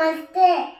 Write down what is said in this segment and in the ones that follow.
Namaste.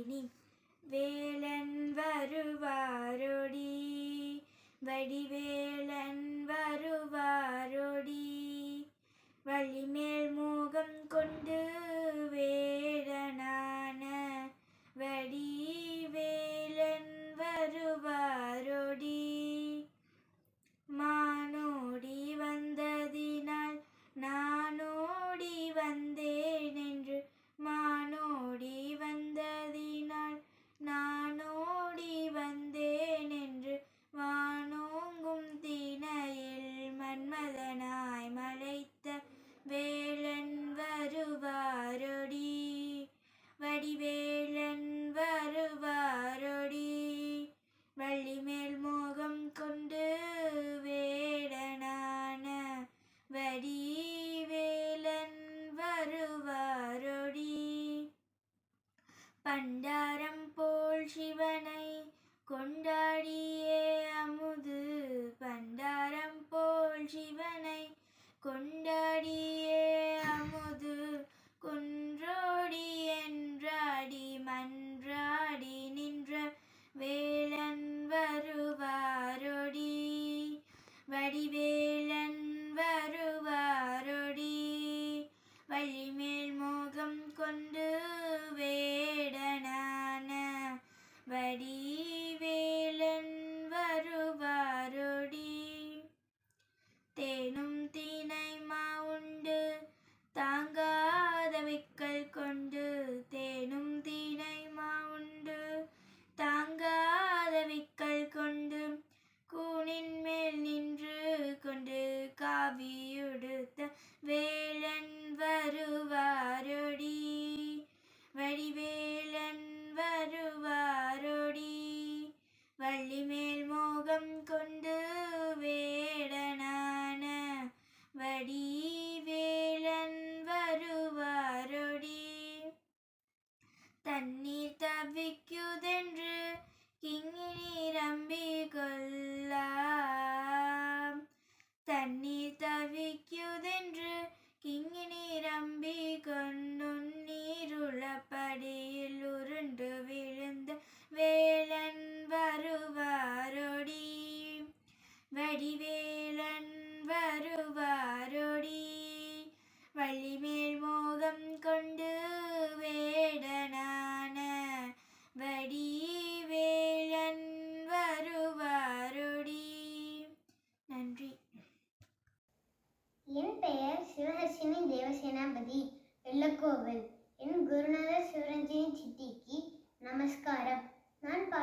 வழினி Velan வருவாரொடி. Vadivelan வருவாரொடி. வழிமேல் மோகம் கொண்டு வே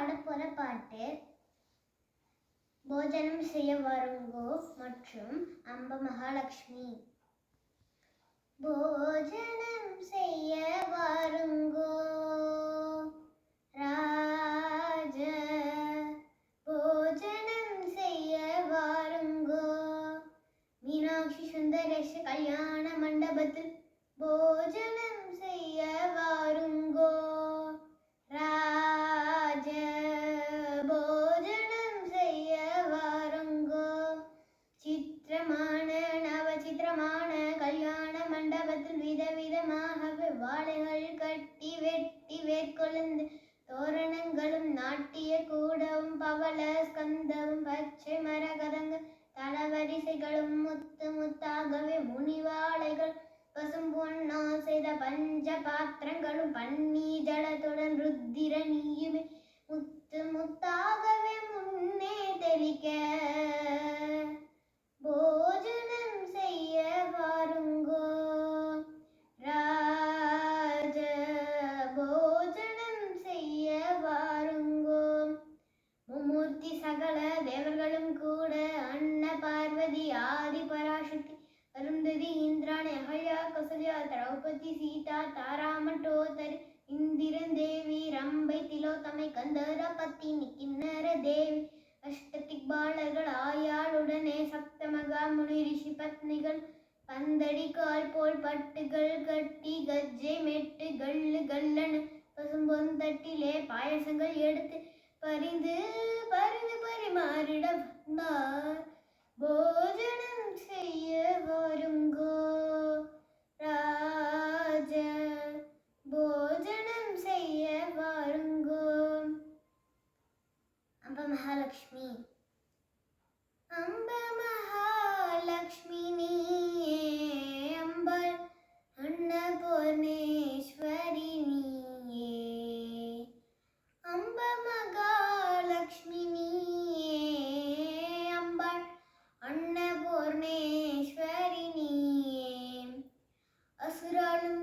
பாடப்புற பாட்டு போஜனம் செய்ய வருங்கோ மற்றும் அம்ப மகாலட்சுமி. போஜனம் செய்ய வருங்கோ ராஜ. போஜனம் செய்ய வாருங்கோ. மீனாட்சி சுந்தரேஷ கல்யாணம் പഞ്ചപാത്രങ്ങളും പന്നീജളത്തുടൻ രുദ്ധിരനീയുമേ മുത്ത് മുത്താകവേ கோதி சீதா தாராமட்டோதர் இந்திரன் ரம்பை திலோத்தமை கந்தர பத்தி கிண்ணர தேவி அஷ்டதிக்பாலர்கள் ஆயாளுடனே சப்தமகா முனி ரிஷி பத்னிகள் பந்தடி கால் போல் பட்டுகள் கட்டி கஜ்ஜை மெட்டு கல்லு கல்லன் பசும்பொந்தட்டிலே பாயசங்கள் எடுத்து பரிந்து பரிந்து பரிமாறிட போ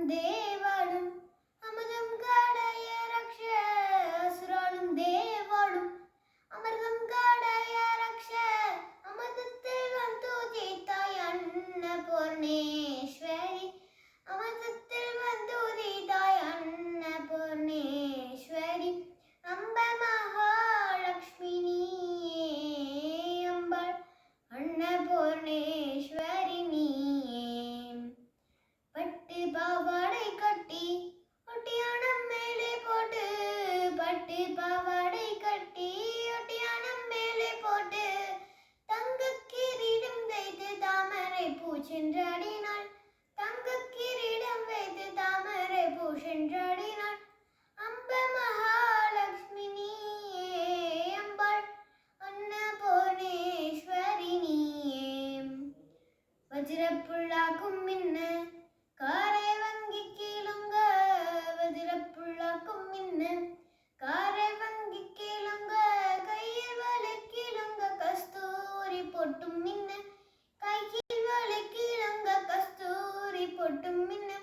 ദേവാളും അമൃതം வஜிரப்புள்ளாக்கும் மின்ன. காரை வங்கி கீழுங்க வஜிரப்புள்ளாக்கும் மின்ன. காரை வங்கி கீழுங்க கையில் வலை கீழுங்க கஸ்தூரி போட்டும் மின்ன. கையில் வலை கீழுங்க கஸ்தூரி போட்டும் மின்ன.